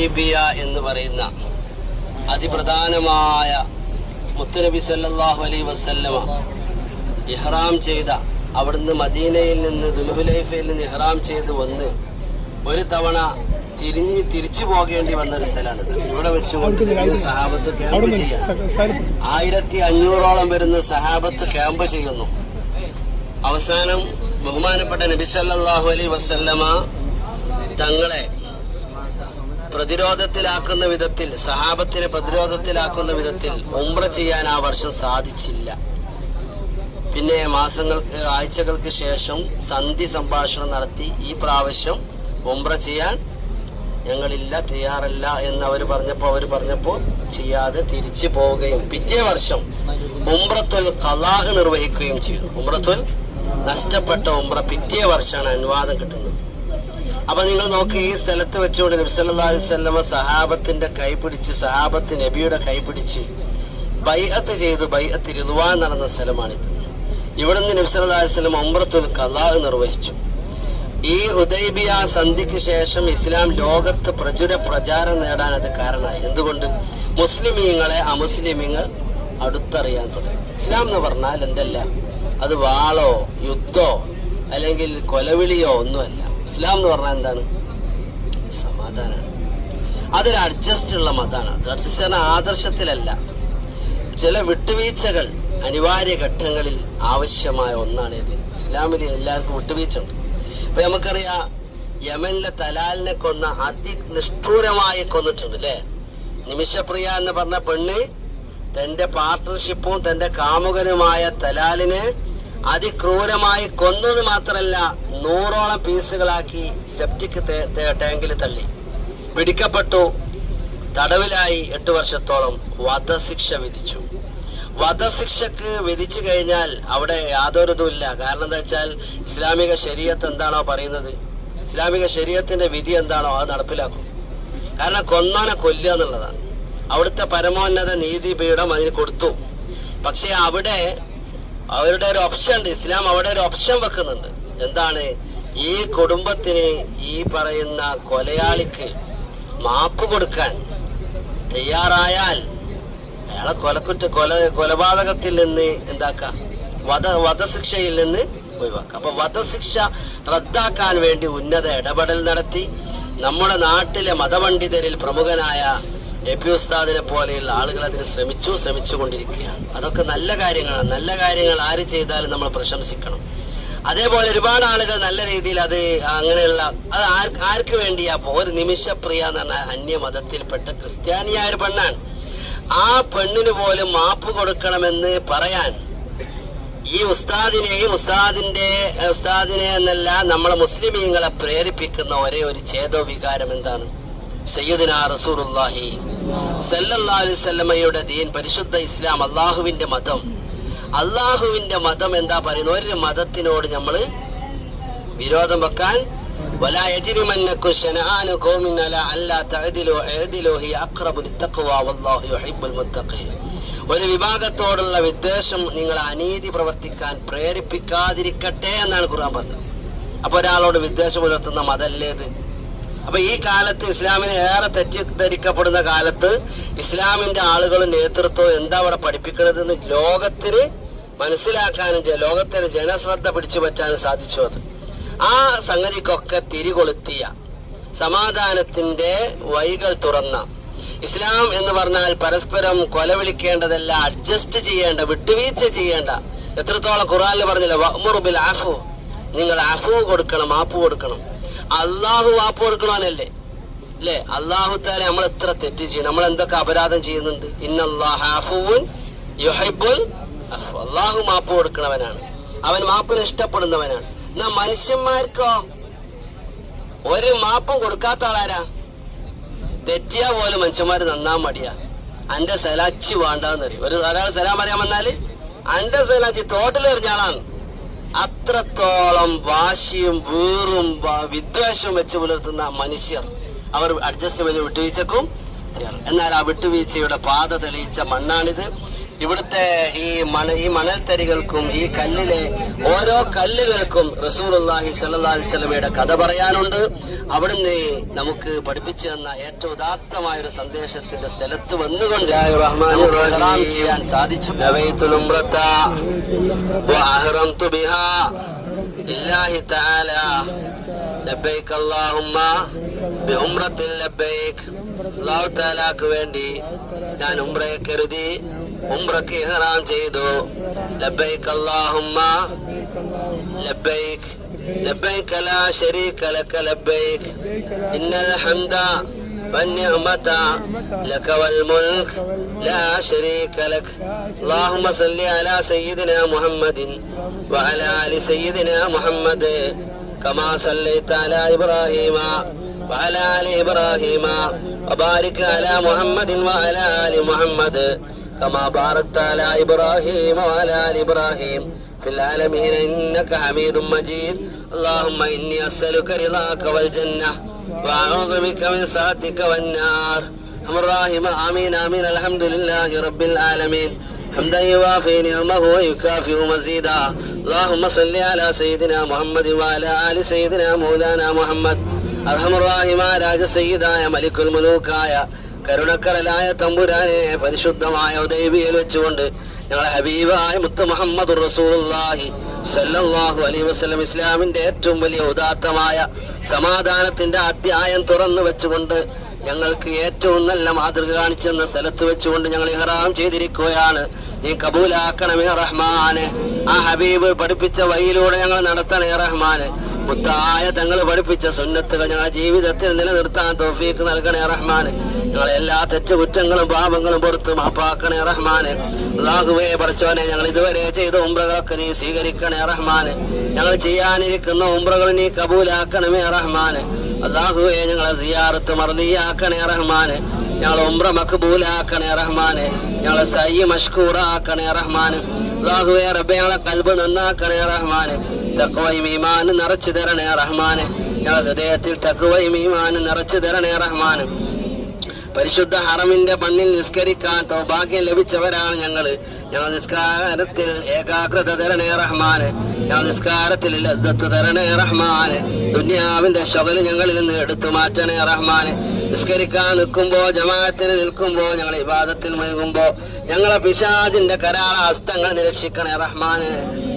Hudaibiya എന്ന് പറയുന്ന അതിപ്രധാനമായ മുത്തുനബി സല്ലാഹു അലൈ വസല്ലമ ഇഹ്റാം ചെയ്ത അവിടുന്ന് മദീനയിൽ നിന്ന് ദുൽഹുലൈഫയിൽ നിന്ന് ഇഹ്റാം ചെയ്ത് വന്ന് ഒരു തവണ തിരിഞ്ഞ് തിരിച്ചു പോകേണ്ടി വന്ന ഒരു സ്ഥലമാണിത്. ഇവിടെ വെച്ചുകൊണ്ട് സഹാബത്ത് ക്യാമ്പ് ചെയ്യാൻ. ആയിരത്തി അഞ്ഞൂറോളം വരുന്ന സഹാബത്ത് ക്യാമ്പ് ചെയ്യുന്നു. അവസാനം ബഹുമാനപ്പെട്ട നബി സല്ലല്ലാഹു അലൈഹി വസല്ലമ തങ്ങളെ പ്രതിരോധത്തിലാക്കുന്ന വിധത്തിൽ സഹാബത്തിനെ പ്രതിരോധത്തിലാക്കുന്ന വിധത്തിൽ ഉംറ ചെയ്യാൻ ആ വർഷം സാധിച്ചില്ല. പിന്നെ മാസങ്ങൾക്ക് ആഴ്ചകൾക്ക് ശേഷം സന്ധി സംഭാഷണം നടത്തി ഈ പ്രാവശ്യം ഉംറ ചെയ്യാൻ ഞങ്ങളില്ല തയ്യാറല്ല എന്ന് അവർ പറഞ്ഞപ്പോൾ അവർ പറഞ്ഞപ്പോൾ ചെയ്യാതെ തിരിച്ചു പോവുകയും പിറ്റേ വർഷം ഉംറത്തുൽ കലാഹ് നിർവഹിക്കുകയും ചെയ്തു. ഉംറത്തുൽ നഷ്ടപ്പെട്ട ഉംറ പിറ്റേ വർഷമാണ് അനുവാദം കിട്ടുന്നത്. അപ്പൊ നിങ്ങൾ നോക്കി ഈ സ്ഥലത്ത് വെച്ചുകൊണ്ട് അലൈഹി വസല്ലമ സഹാബത്തിന്റെ കൈ പിടിച്ച് സഹാബത്ത് നബിയുടെ കൈ പിടിച്ച് ബൈഅത്ത് ചെയ്തു. ബൈഅത്ത് റിദ്വാൻ നടന്ന സ്ഥലമാണിത്. ഇവിടുന്ന് അലൈഹി സ്വലം ഉംറത്തുൽ ഖലാഹ് നിർവഹിച്ചു. ഈ ഉദൈബിയ സന്ധിക്ക് ശേഷം ഇസ്ലാം ലോകത്ത് പ്രചുര പ്രചാരം നേടാൻ അത് കാരണമായി. എന്തുകൊണ്ട്? മുസ്ലിമീങ്ങളെ അമുസ്ലിമീങ്ങൾ അടുത്തറിയാൻ തുടങ്ങി. ഇസ്ലാം എന്ന് പറഞ്ഞാൽ എന്തല്ല? അത് വാളോ യുദ്ധോ അല്ലെങ്കിൽ കൊലവിളിയോ ഒന്നുമല്ല. ഇസ്ലാം എന്ന് പറഞ്ഞാൽ എന്താണ്? സമാധാനമാണ് അതൊരു അഡ്ജസ്റ്റ് ഉള്ള മതമാണ്. അഡ്ജസ്റ്റ് ആദർശത്തിലല്ല. ചില വിട്ടുവീഴ്ചകൾ അനിവാര്യ ഘട്ടങ്ങളിൽ ആവശ്യമായ ഒന്നാണ് ഇത്. ഇസ്ലാമിൽ എല്ലാവർക്കും വിട്ടുവീഴ്ച ഉണ്ട്. ഇപ്പൊ നമുക്കറിയാം യമനിലെ തലാലിനെ കൊന്ന അതിനിഷ്ഠൂരമായി കൊന്നിട്ടുണ്ട് അല്ലേ? നിമിഷപ്രിയ എന്ന് പറഞ്ഞ പെണ്ണ് തന്റെ പാർട്ട്ണർഷിപ്പും തന്റെ കാമുകനുമായ തലാലിനെ അതിക്രൂരമായി കൊന്നത് മാത്രമല്ല നൂറോളം പീസുകളാക്കി സെപ്റ്റിക് ടാങ്കിൽ തള്ളി. പിടിക്കപ്പെട്ടു. തടവിലായി എട്ട് വർഷത്തോളം വധശിക്ഷ വിധിച്ചു. വധശിക്ഷക്ക് വിധിച്ചു കഴിഞ്ഞാൽ അവിടെ യാതൊരിതുമില്ല. കാരണം എന്താ വെച്ചാൽ ഇസ്ലാമിക ശരീരത്ത് എന്താണോ പറയുന്നത്? ഇസ്ലാമിക ശരീരത്തിന്റെ വിധി എന്താണോ അത് നടപ്പിലാക്കും. കാരണം കൊന്നാനെ കൊല്ലുക എന്നുള്ളതാണ്. അവിടുത്തെ പരമോന്നത നീതിപീഠം അതിന് കൊടുത്തു. പക്ഷെ അവിടെ അവരുടെ ഒരു ഓപ്ഷൻ ഉണ്ട്. ഇസ്ലാം അവിടെ ഒരു ഓപ്ഷൻ വെക്കുന്നുണ്ട്. എന്താണ്? ഈ കുടുംബത്തിന് ഈ പറയുന്ന കൊലയാളിക്ക് മാപ്പ് കൊടുക്കാൻ തയ്യാറായാൽ അയാളെ കൊലക്കുറ്റ കൊല കൊലപാതകത്തിൽ നിന്ന് എന്താക്കാം? വധ വധശിക്ഷയിൽ നിന്ന് ഒഴിവാക്കാം. അപ്പൊ വധശിക്ഷ റദ്ദാക്കാൻ വേണ്ടി ഉന്നത ഇടപെടൽ നടത്തി. നമ്മുടെ നാട്ടിലെ മതപണ്ഡിതരിൽ പ്രമുഖനായ എ പി ഉസ്താദിനെ പോലെയുള്ള ആളുകൾ അതിന് ശ്രമിച്ചു ശ്രമിച്ചു കൊണ്ടിരിക്കുകയാണ്. അതൊക്കെ നല്ല കാര്യങ്ങളാണ്. നല്ല കാര്യങ്ങൾ ആര് ചെയ്താലും നമ്മൾ പ്രശംസിക്കണം. അതേപോലെ ഒരുപാട് ആളുകൾ നല്ല രീതിയിൽ അത് അങ്ങനെയുള്ള അത് ആർക്ക് വേണ്ടിയാ? ഒരു നിമിഷപ്രിയ എന്ന് പറഞ്ഞാൽ അന്യമതത്തിൽപ്പെട്ട ക്രിസ്ത്യാനിയായ ഒരു പെണ്ണാണ്. ആ പെണ്ണിന് പോലും മാപ്പ് കൊടുക്കണമെന്ന് പറയാൻ ഈ ഉസ്താദിനെയും ഉസ്താദിന്റെ ഉസ്താദിനെ എന്നല്ല നമ്മളെ മുസ്ലിമീങ്ങളെ പ്രേരിപ്പിക്കുന്ന ഒരേ ഒരു ചേതോ വികാരം എന്താണ്? സയ്യുദിന റസൂറുല്ലാഹി സല്ലല്ലാ അലിസ്വല്ലമ്മയുടെ ദീൻ പരിശുദ്ധ ഇസ്ലാം അള്ളാഹുവിന്റെ മതം. അള്ളാഹുവിന്റെ മതം എന്താ പറയുന്ന ഒരു മതത്തിനോട് നമ്മൾ വിരോധം വെക്കാൻ ഒരു വിഭാഗത്തോടുള്ള വിദ്വേഷം നിങ്ങൾ അനീതി പ്രവർത്തിക്കാൻ പ്രേരിപ്പിക്കാതിരിക്കട്ടെ എന്നാണ് ഖുർആൻ പറഞ്ഞത്. അപ്പൊ ഒരാളോട് വിദ്വേഷം പുലർത്തുന്ന മതല്ലേത് അപ്പൊ ഈ കാലത്ത് ഇസ്ലാമിനെ ഏറെ തെറ്റിദ്ധരിക്കപ്പെടുന്ന കാലത്ത് ഇസ്ലാമിന്റെ ആളുകൾ നേതൃത്വം എന്താ അവിടെ പഠിപ്പിക്കണതെന്ന് ലോകത്തിന് മനസ്സിലാക്കാനും ലോകത്തിന് ജനശ്രദ്ധ പിടിച്ചു പറ്റാനും സാധിച്ചു അത്. ആ സംഗതിക്കൊക്കെ തിരികൊളുത്തിയ സമാധാനത്തിന്റെ വൈകൾ തുറന്ന. ഇസ്ലാം എന്ന് പറഞ്ഞാൽ പരസ്പരം കൊലവിളിക്കേണ്ടതല്ല അഡ്ജസ്റ്റ് ചെയ്യേണ്ട വിട്ടുവീഴ്ച ചെയ്യേണ്ട. എത്രത്തോളം ഖുറാനിൽ പറഞ്ഞില്ല വഅ്മുറു ബിൽ നിങ്ങൾ അഫു കൊടുക്കണം മാപ്പ് കൊടുക്കണം. അള്ളാഹു വാപ്പ് കൊടുക്കണല്ലേ അല്ലേ അള്ളാഹു താല നമ്മൾ എത്ര തെറ്റ് ചെയ്യണം നമ്മൾ എന്തൊക്കെ അപരാധം ചെയ്യുന്നുണ്ട്? ഇന്നല്ലാഹുൻ യുഹൈബുൽ അള്ളാഹു മാപ്പ് കൊടുക്കണവനാണ്. അവൻ മാപ്പിന് ഇഷ്ടപ്പെടുന്നവനാണ്. എന്നാ മനുഷ്യന്മാർക്കോ? ഒരു മാപ്പും കൊടുക്കാത്ത ആളാരാ? തെറ്റിയാ പോലെ മനുഷ്യന്മാര് നന്നാൻ മടിയാ. അന്റെ സലാച്ചി വേണ്ടാന്ന് പറയും. ഒരു ഒരാൾ സലാം പറയാൻ വന്നാൽ അന്റെ സലാച്ചി തോട്ടിലെറിഞ്ഞ ആളാണ് അത്രത്തോളം വാശിയും വീറും വിദ്വേഷവും വെച്ച് പുലർത്തുന്ന മനുഷ്യർ അവർ അഡ്ജസ്റ്റ്മെന്റ് വിട്ടുവീഴ്ചക്കും. എന്നാൽ ആ വിട്ടുവീഴ്ചയുടെ പാത തെളിയിച്ച മണ്ണാണിത് ഇവിടുത്തെ ഈ മണ ഈ മണൽത്തരികൾക്കും ഈ കല്ലിലെ ഓരോ കല്ലുകൾക്കും അലൈഹി വസല്ലമയുടെ കഥ പറയാനുണ്ട്. അവിടുന്ന് നമുക്ക് പഠിപ്പിച്ചു തന്ന ഏറ്റവും ഉദാത്തമായ ഒരു സന്ദേശത്തിന്റെ സ്ഥലത്ത് വന്നുകൊണ്ട് ചെയ്യാൻ സാധിച്ചു. അല്ലാഹുമ്മ ബിഉംറത്തിൽ ലബ്ബൈക്. അല്ലാഹു തആലാക്ക് വേണ്ടി ഞാൻ ഉംറയെ കരുതി. ഉംറക്ക് ഇഹ്റാം ചെയ്തു ലബ്ബൈക അല്ലാഹുമ്മ ലബ്ബൈക് لبيك لا شريك لك لبيك إن الحمد والنعمة لك والملك لا شريك لك اللهم صل على سيدنا محمد وعلى آل سيدنا محمد كما صليت على إبراهيم وعلى آل إبراهيم وبارك على محمد وعلى آل محمد كما باركت على إبراهيم وعلى آل إبراهيم في العالمين إنك حميد مجيد. اللهم إني أسألك رضاك والجنة وأعوذ بك من سخطك والنار. الرحمن آمين آمين. الحمد لله رب العالمين. حمدا يوافي نعمه ويكافئ مزيدا. اللهم صل على سيدنا محمد وعلى آل سيدنا مولانا محمد. أرحم الراحم على سيدنا ملك الملوك آية. കരുണക്കടലായ തമ്പുരാനെ പരിശുദ്ധമായ ഉദയബിയിൽ വെച്ചുകൊണ്ട് ഞങ്ങളെ ഹബീബായ മുത്ത് മുഹമ്മദ് റസൂലുള്ളാഹി സല്ലല്ലാഹു അലൈഹി വസല്ലം ഇസ്ലാമിന്റെ ഏറ്റവും വലിയ ഉദാത്തമായ സമാധാനത്തിന്റെ അധ്യായം തുറന്നു വെച്ചുകൊണ്ട് ഞങ്ങൾക്ക് ഏറ്റവും നല്ല മാതൃക കാണിച്ചെന്ന സ്ഥലത്ത് വെച്ചുകൊണ്ട് ഞങ്ങൾ ഇഹ്റാം ചെയ്തിരിക്കുകയാണ്. നീ കബൂലാക്കണമേ റഹ്മാന്. ആ ഹബീബ് പഠിപ്പിച്ച വഴിയിലൂടെ ഞങ്ങൾ നടത്തണേ റഹ്മാന്. മുത്തായ തങ്ങൾ പഠിപ്പിച്ച സുന്നത്തുകൾ ഞങ്ങളുടെ ജീവിതത്തിൽ നിലനിർത്താൻ തോഫീക്ക് നൽകണേ റഹ്മാന്. ഞങ്ങളെ എല്ലാ തെറ്റുകുറ്റങ്ങളും പാപങ്ങളും പുറത്ത് മാപ്പാക്കണേ റഹ്മാന്. അള്ളാഹുവേ പഠിച്ചവനെ ഞങ്ങൾ ഇതുവരെ ചെയ്ത ഉംറകളൊക്കെ നീ സ്വീകരിക്കണേ റഹ്മാന്. ഞങ്ങൾ ചെയ്യാനിരിക്കുന്ന ഉംറകൾ നീ കബൂലാക്കണമേ റഹ്മാന്. അള്ളാഹുവേ ഞങ്ങളെ സിയാറത്ത് മറലിയാക്കണേ റഹ്മാന്. ഞങ്ങൾ ഉംറ മക്ബൂലാക്കണേ റഹ്മാന്. ഞങ്ങളെ സയ്യ മഷ്കൂറാക്കണേ റഹ്മാന്. അള്ളാഹുവേ റബ്ബെ ഞങ്ങളെ കൽബ് നന്നാക്കണേ റഹ്മാന്. തക്കവയും ഈമാന് നിറച്ചു തരണേ റഹ്മാന്. ഞങ്ങളുടെ ഹൃദയത്തിൽ തക്കവയും ഈമാന് നിറച്ചു തരണേ റഹ്മാന്. പരിശുദ്ധ ഹറമിന്റെ മണ്ണിൽ നിസ്കരിക്കാൻ സൗഭാഗ്യം ലഭിച്ചവരാണ് ഞങ്ങൾ ഞങ്ങൾ നിസ്കാരത്തിൽ ഏകാഗ്രത തരണേ റഹ്മാന്. ഞങ്ങൾ നിസ്കാരത്തിൽ തരണേ റഹ്മാന്. ദുന്യാവിന്റെ ശകൽ ഞങ്ങളിൽ നിന്ന് എടുത്തു മാറ്റണേ റഹ്മാന്. നിസ്കരിക്കാൻ നിൽക്കുമ്പോ ജമാഅത്തിന് നിൽക്കുമ്പോ ഞങ്ങൾ വിവാദത്തിൽ മുഴുകുമ്പോ ഞങ്ങളെ പിശാജിന്റെ കരാള ഹസ്തങ്ങൾ നിരക്ഷിക്കണേ റഹ്മാന്.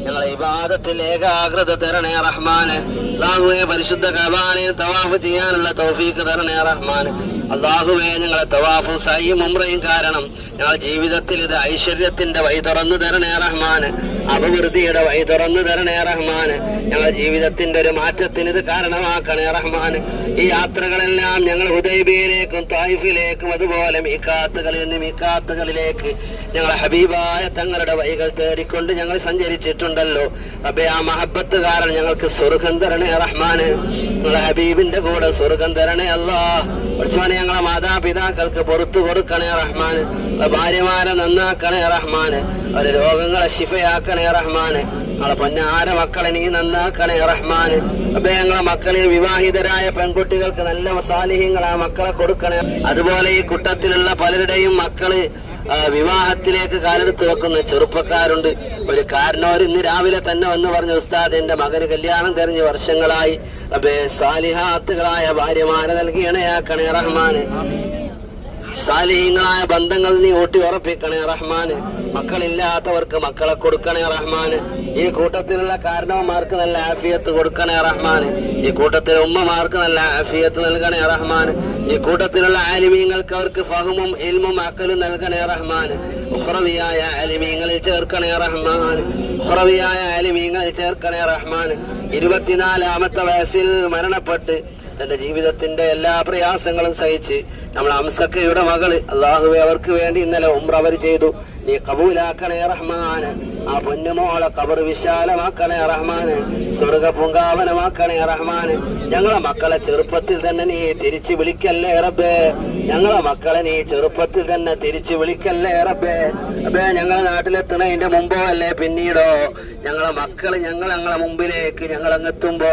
ഞങ്ങളെ വിവാദത്തിൽ ഏകാഗ്രത തരണേ റഹ്മാന്. ലാഹുവെ പരിശുദ്ധ കബാനെ തവാഫ് ചെയ്യാനുള്ള തൗഫീക്ക് തരണേ റഹ്മാന്. അള്ളാഹുവെ ഞങ്ങളെ തവാഫും സയ്യും ഉമ്രയും കാരണം ഞങ്ങൾ ജീവിതത്തിൽ ഇത് ഐശ്വര്യത്തിന്റെ വഴി തുറന്നു തരണേ റഹ്മാന്. അഭിവൃദ്ധിയുടെ വഴി തുറന്നു തരണേ റഹ്മാന്. ഞങ്ങളുടെ ജീവിതത്തിന്റെ ഒരു മാറ്റത്തിന് ഇത് കാരണമാക്കണേ റഹ്മാന്. ഈ യാത്രകളെല്ലാം ഞങ്ങൾ ഹുദൈബിയിലേക്കും തായിഫിലേക്കും അതുപോലെ മീക്കാത്തുകളിൽ നിന്ന് മീക്കാത്തുകളിലേക്ക് ഞങ്ങൾ ഹബീബായ തങ്ങളുടെ വഴികൾ തേടിക്കൊണ്ട് ഞങ്ങൾ സഞ്ചരിച്ചിട്ടുണ്ടല്ലോ. അപ്പൊ ആ മഹബത്ത് കാരണം ഞങ്ങൾക്ക് സ്വർഗം തരണേ റഹ്മാന്. ഞങ്ങളെ ഹബീബിന്റെ കൂടെ സ്വർഗം തരണേ അല്ലാ പഠിച്ചവനെ ഞങ്ങളെ മാതാപിതാക്കൾക്ക് പുറത്തു കൊടുക്കണേ റഹ്മാന്. ഭാര്യമാരെ നന്നാക്കണേ റഹ്മാന്. അവരെ രോഗങ്ങളെ ശിഫയാക്കണേ റഹ്മാന്. ഞങ്ങളെ പൊന്നാര മക്കളെ നീ നന്നാക്കണേ റഹ്മാന്. അപ്പൊ ഞങ്ങളെ മക്കളിൽ വിവാഹിതരായ പെൺകുട്ടികൾക്ക് നല്ല സാലിഹ്യങ്ങളാ മക്കളെ കൊടുക്കണേ. അതുപോലെ ഈ കുട്ടത്തിലുള്ള പലരുടെയും മക്കൾ ആ, വിവാഹത്തിലേക്ക് കാലെടുത്ത് വെക്കുന്ന ചെറുപ്പക്കാരുണ്ട്. ഒരു കാരണവർ ഇന്ന് രാവിലെ തന്നെ വന്ന് പറഞ്ഞു ഉസ്താദ് എന്റെ മകന് കല്യാണം തെരഞ്ഞ് വർഷങ്ങളായി. സാലിഹാത്തുകളായ ഭാര്യമാരെ നൽകിയണയാക്കണേ റഹ്മാന്. സാലിഹ്യങ്ങളായ ബന്ധങ്ങൾ നീ ഊട്ടി ഉറപ്പിക്കണേ റഹ്മാന്. മക്കളില്ലാത്തവർക്ക് മക്കളെ കൊടുക്കണേ റഹ്മാന്. ഈ കൂട്ടത്തിലുള്ള കാരണവന്മാർക്ക് നല്ല ആഫിയത്ത് കൊടുക്കണേ റഹ്മാന്. ഈ കൂട്ടത്തിലെ ഉമ്മമാർക്ക് നല്ല ആഫിയത്ത് നൽകണേ റഹ്മാന്. ഈ കൂട്ടത്തിലുള്ള ആലിമീങ്ങൾക്ക് അവർക്ക് ഫഹമും ഇൽമും അക്കലും നൽകണേ റഹ്മാന്. ഉഹ്റവിയായ ആലിമീങ്ങളിൽ ചേർക്കണേ റഹ്മാൻ ഉഹ്റവിയായ ആലിമീങ്ങളിൽ ചേർക്കണേ റഹ്മാൻ ഇരുപത്തിനാലാമത്തെ വയസ്സിൽ മരണപ്പെട്ട് തന്റെ ജീവിതത്തിന്റെ എല്ലാ പ്രയാസങ്ങളും സഹിച്ച് നമ്മൾ അംസക്കയുടെ മകൾ അള്ളാഹുവെ അവർക്ക് വേണ്ടി ഇന്നലെ ഉംറ അവർ ചെയ്തു. നീ കബൂലാക്കണേ റഹ്മാന്. ആ പൊന്നുമോളെ കബർ വിശാലമാക്കണേ റഹ്മാന്. സ്വർഗ പൂങ്കാവനമാക്കണേ റഹ്മാന്. ഞങ്ങളെ മക്കളെ ചെറുപ്പത്തിൽ തന്നെ നീ തിരിച്ചു വിളിക്കല്ലേ റബ്ബേ. ഞങ്ങളെ മക്കളെ നീ ചെറുപ്പത്തിൽ തന്നെ തിരിച്ചു വിളിക്കല്ലേ റബ്ബേ. അബേ ഞങ്ങളെ നാട്ടിലെത്തണതിന്റെ മുമ്പോ അല്ലേ പിന്നീടോ? ഞങ്ങളെ മക്കൾ ഞങ്ങൾ ഞങ്ങളെ മുമ്പിലേക്ക് ഞങ്ങൾ അങ്ങെത്തുമ്പോ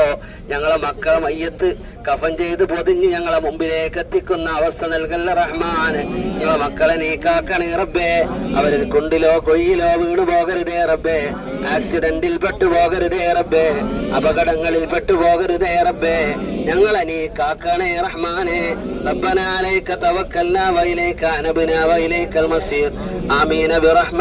ഞങ്ങളെ മക്കളെ മയ്യത്ത് കഫൻ ചെയ്ത് പൊതിഞ്ഞ് ഞങ്ങളെ മുമ്പിലേക്ക് എത്തിക്കുന്ന അവസ്ഥ നൽകല്ല റഹ്മാന്. ഞങ്ങളെ മക്കളെ നീ കാക്കണേ റബ്ബേ. അവരിൽ കുണ്ടിലോ കൊയ്യിലോ വീണു പോകരുതേ റബ്ബേ ആക്സിഡന്റിൽ പെട്ടു പോകരുതേ റബ്ബേ. അപകടങ്ങളിൽ പെട്ടു പോകരുതേ റബ്ബേ. ഞങ്ങളെ നീ കാക്കണേ റഹ്മാനെ. റബ്ബനാലേക്ക അലൈക തവക്കൽനാ അനബിന വഇലൈക്കൽ മസീർ ആമീന ബിറഹ്മ